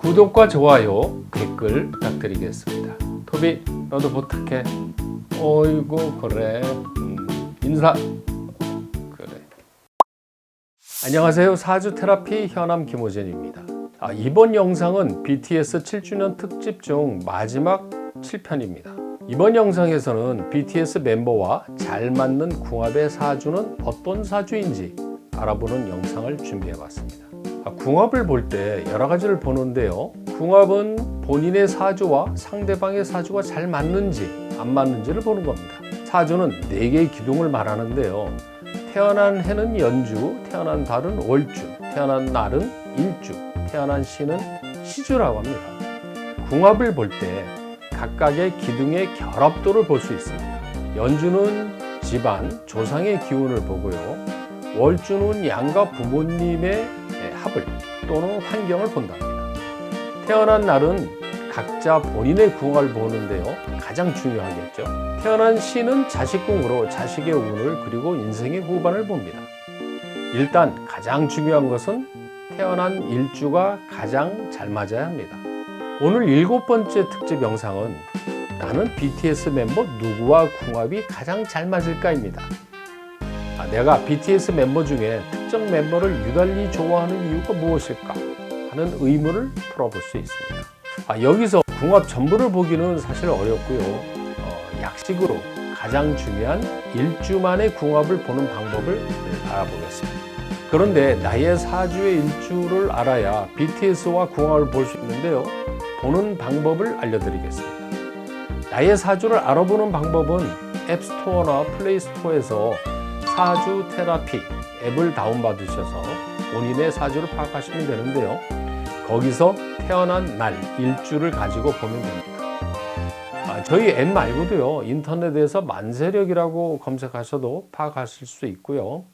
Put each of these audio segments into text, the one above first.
구독과 좋아요, 댓글 부탁드리겠습니다. 토비, 너도 부탁해. 어이구, 그래. 음, 인사. 그래. 안녕하세요. 사주 테라피 현암 김호진입니다. 아, 이번 영상은 BTS 7주년 특집 중 마지막 7편입니다. 이번 영상에서는 BTS 멤버와 잘 맞는 궁합의 사주는 어떤 사주인지 알아보는 영상을 준비해 봤습니다. 아, 궁합을 볼 때 여러 가지를 보는데요. 궁합은 본인의 사주와 상대방의 사주가 잘 맞는지 안 맞는지를 보는 겁니다. 사주는 네 개의 기둥을 말하는데요. 태어난 해는 연주, 태어난 달은 월주, 태어난 날은 일주, 태어난 시는 시주라고 합니다. 궁합을 볼 때 각각의 기둥의 결합도를 볼 수 있습니다. 연주는 집안, 조상의 기운을 보고요. 월주는 양가 부모님의 합을 또는 환경을 본답니다. 태어난 날은 각자 본인의 궁합을 보는데요. 가장 중요하겠죠. 태어난 시는 자식궁으로 자식의 운을 그리고 인생의 후반을 봅니다. 일단 가장 중요한 것은 태어난 일주가 가장 잘 맞아야 합니다. 오늘 일곱 번째 특집 영상은 나는 BTS 멤버 누구와 궁합이 가장 잘 맞을까입니다. 아, 내가 BTS 멤버 중에 특정 멤버를 유달리 좋아하는 이유가 무엇일까 하는 의문을 풀어볼 수 있습니다. 아, 여기서 궁합 전부를 보기는 사실 어렵고요. 어, 약식으로 가장 중요한 일주 만의 궁합을 보는 방법을 알아보겠습니다. 그런데 나의 사주의 일주를 알아야 BTS와 궁합을 볼 수 있는데요. 보는 방법을 알려드리겠습니다. 나의 사주를 알아보는 방법은 앱스토어나 플레이스토어에서 사주 테라피 앱을 다운받으셔서 본인의 사주를 파악하시면 되는데요. 거기서 태어난 날, 일주를 가지고 보면 됩니다. 아, 저희 앱 말고도요, 인터넷에서 만세력이라고 검색하셔도 파악하실 수 있고요.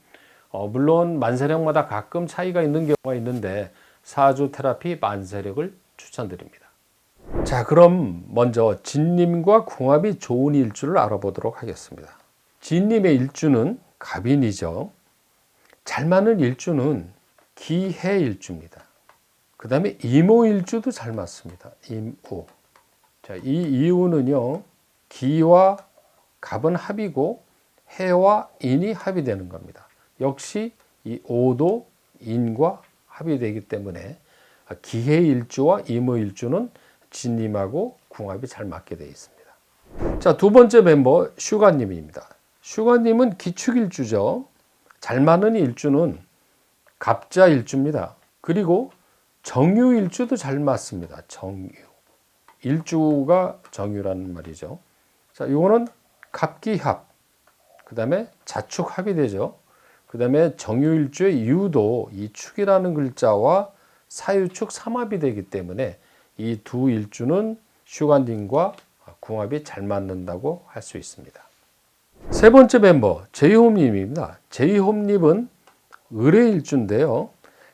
어, 물론 만세력마다 가끔 차이가 있는 경우가 있는데 사주 테라피 만세력을 추천드립니다. 자, 그럼 먼저 진님과 궁합이 좋은 일주를 알아보도록 하겠습니다. 진님의 일주는 갑인이죠. 잘 맞는 일주는 기해 일주입니다. 그 다음에 이모 일주도 잘 맞습니다. 임우. 자, 이 이유는요, 기와 갑은 합이고 해와 인이 합이 되는 겁니다. 역시 이 오도 인과 합이 되기 때문에 기해 일주와 이모 일주는 진님하고 궁합이 잘 맞게 되어 있습니다. 자, 두 번째 멤버 슈가님입니다. 슈가님은 기축일주죠. 잘 맞는 일주는 갑자 일주입니다. 그리고 정유 일주도 잘 맞습니다. 정유. 일주가 정유라는 말이죠. 자, 이거는 갑기합. 그 다음에 자축합이 되죠. 그 다음에 정유일주의 유도 이 축이라는 글자와 사유축 삼합이 되기 때문에 이 두 일주는 슈간딘과 궁합이 잘 맞는다고 할 수 있습니다. 세 번째 멤버 제이홈님입니다. 제이홈님은 을의 일주인데요.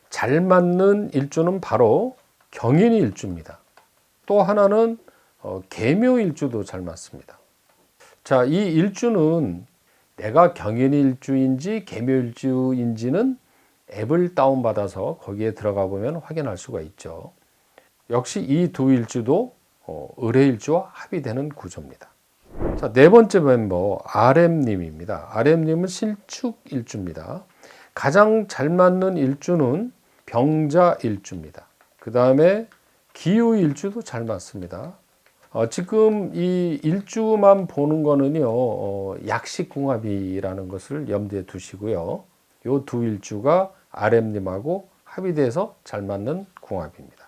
잘 맞는 일주는 바로 경인이 일주입니다. 또 하나는 어, 개묘 일주도 잘 맞습니다. 자, 이 일주는 내가 경인 일주인지 개묘 일주인지는 앱을 다운받아서 거기에 들어가 보면 확인할 수가 있죠. 역시 이 두 일주도 어, 을의 일주와 합의되는 구조입니다. 자, 네 번째 멤버 RM님입니다. RM님은 실축 일주입니다. 가장 잘 맞는 일주는 병자 일주입니다. 그 다음에 기후 일주도 잘 맞습니다. 어, 지금 이 일주만 보는 거는요, 어, 약식궁합이라는 것을 염두에 두시고요. 요 두 일주가 RM님하고 합의돼서 잘 맞는 궁합입니다.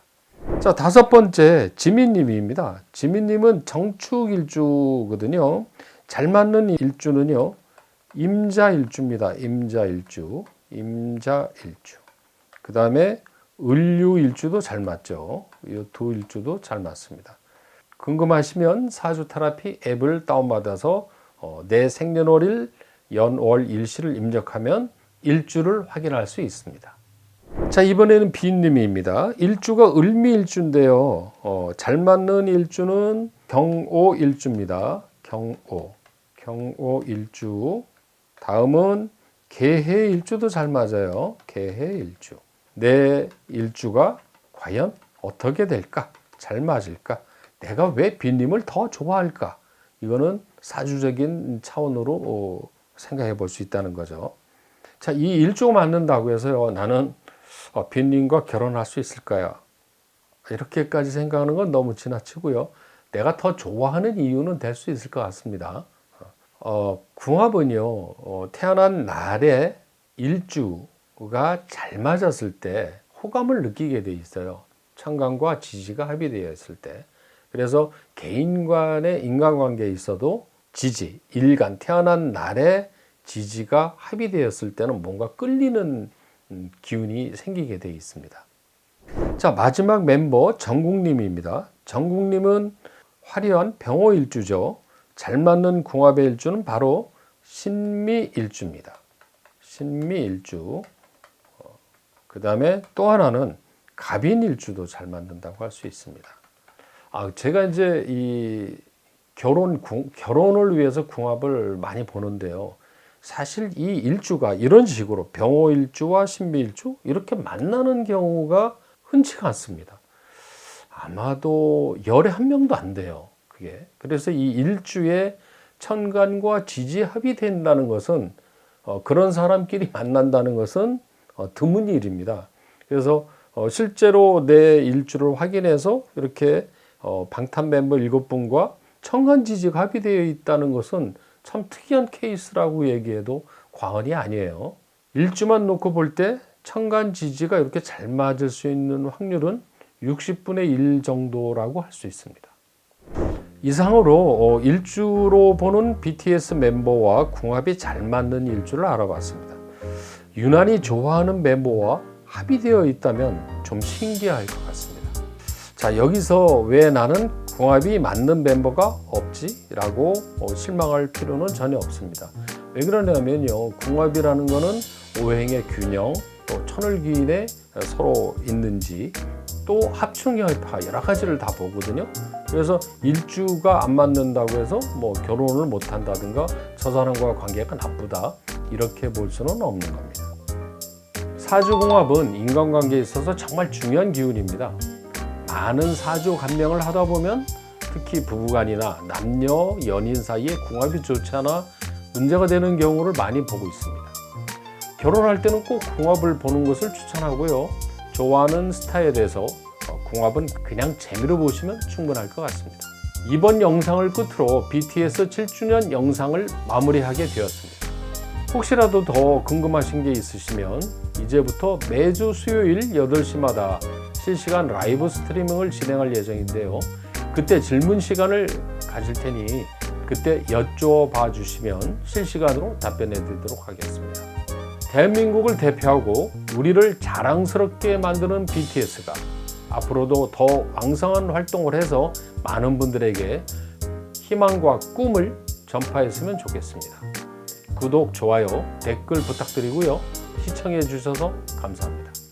자, 다섯 번째 지민님입니다. 지민님은 정축일주거든요. 잘 맞는 일주는요. 임자일주입니다. 임자일주. 임자일주. 그 다음에 을류일주도 잘 맞죠. 이 두 일주도 잘 맞습니다. 궁금하시면 사주 테라피 앱을 다운받아서 어, 내 생년월일 연월 일시를 입력하면 일주를 확인할 수 있습니다. 자 이번에는 비님입니다. 일주가 을미일주인데요. 어, 잘 맞는 일주는 경오일주입니다. 경오, 경오일주. 다음은 개해일주도 잘 맞아요. 개해일주. 내 일주가 과연 어떻게 될까? 잘 맞을까? 내가 왜 빈님을 더 좋아할까? 이거는 사주적인 차원으로 어, 생각해 볼 수 있다는 거죠. 자, 이 일주가 맞는다고 해서요. 나는 어, 빈님과 결혼할 수 있을까요? 이렇게까지 생각하는 건 너무 지나치고요. 내가 더 좋아하는 이유는 될 수 있을 것 같습니다. 어, 궁합은요, 어, 태어난 날에 일주가 잘 맞았을 때 호감을 느끼게 돼 있어요. 천간과 지지가 합의되어 있을 때. 그래서 개인 간의 인간관계에 있어도 지지, 일간, 태어난 날에 지지가 합의되었을 때는 뭔가 끌리는 음, 기운이 생기게 돼 있습니다. 자, 마지막 멤버 정국님입니다. 정국님은 화려한 병호 일주죠. 잘 맞는 궁합의 일주는 바로 신미 일주입니다. 신미 일주. 그 다음에 또 하나는 갑인 일주도 잘 맞는다고 할 수 있습니다. 아, 제가 이제 이 결혼, 궁- 결혼을 위해서 궁합을 많이 보는데요. 사실 이 일주가 이런 식으로 병호 일주와 신미 일주 이렇게 만나는 경우가 흔치가 않습니다. 아마도 열에 한 명도 안 돼요. 그게. 그래서 이 일주에 천간과 지지 합의된다는 것은 어, 그런 사람끼리 만난다는 것은 어, 드문 일입니다. 그래서 어, 실제로 내 일주를 확인해서 이렇게 어, 방탄 멤버 일곱 분과 천간 지지가 합의되어 있다는 것은 참 특이한 케이스라고 얘기해도 과언이 아니에요. 일주만 놓고 볼 때 천간 지지가 이렇게 잘 맞을 수 있는 확률은 60분의 1 정도라고 할 수 있습니다. 이상으로 어, 일주로 보는 BTS 멤버와 궁합이 잘 맞는 일주를 알아봤습니다. 유난히 좋아하는 멤버와 합의되어 있다면 좀 신기할 것 같습니다. 자, 여기서 왜 나는 궁합이 맞는 멤버가 없지? 라고 어, 실망할 필요는 전혀 없습니다. 왜 그러냐면요. 궁합이라는 거는 오행의 균형, 또 천을기인에 서로 있는지, 또 합충혈파 여러 가지를 다 보거든요. 그래서 일주가 안 맞는다고 해서 뭐 결혼을 못 한다든가 저 사람과 관계가 나쁘다 이렇게 볼 수는 없는 겁니다. 사주궁합은 인간관계에 있어서 정말 중요한 기운입니다. 많은 사주 감명을 하다 보면 특히 부부간이나 남녀 연인 사이에 궁합이 좋지 않아 문제가 되는 경우를 많이 보고 있습니다. 결혼할 때는 꼭 궁합을 보는 것을 추천하고요. 좋아하는 스타에 대해서 어, 궁합은 그냥 재미로 보시면 충분할 것 같습니다. 이번 영상을 끝으로 BTS 7주년 영상을 마무리하게 되었습니다. 혹시라도 더 궁금하신 게 있으시면 이제부터 매주 수요일 8시마다 실시간 라이브 스트리밍을 진행할 예정인데요. 그때 질문 시간을 가질 테니 그때 여쭤봐 주시면 실시간으로 답변해 드리도록 하겠습니다. 대한민국을 대표하고 우리를 자랑스럽게 만드는 BTS가 앞으로도 더 왕성한 활동을 해서 많은 분들에게 희망과 꿈을 전파했으면 좋겠습니다. 구독, 좋아요, 댓글 부탁드리고요. 시청해 주셔서 감사합니다.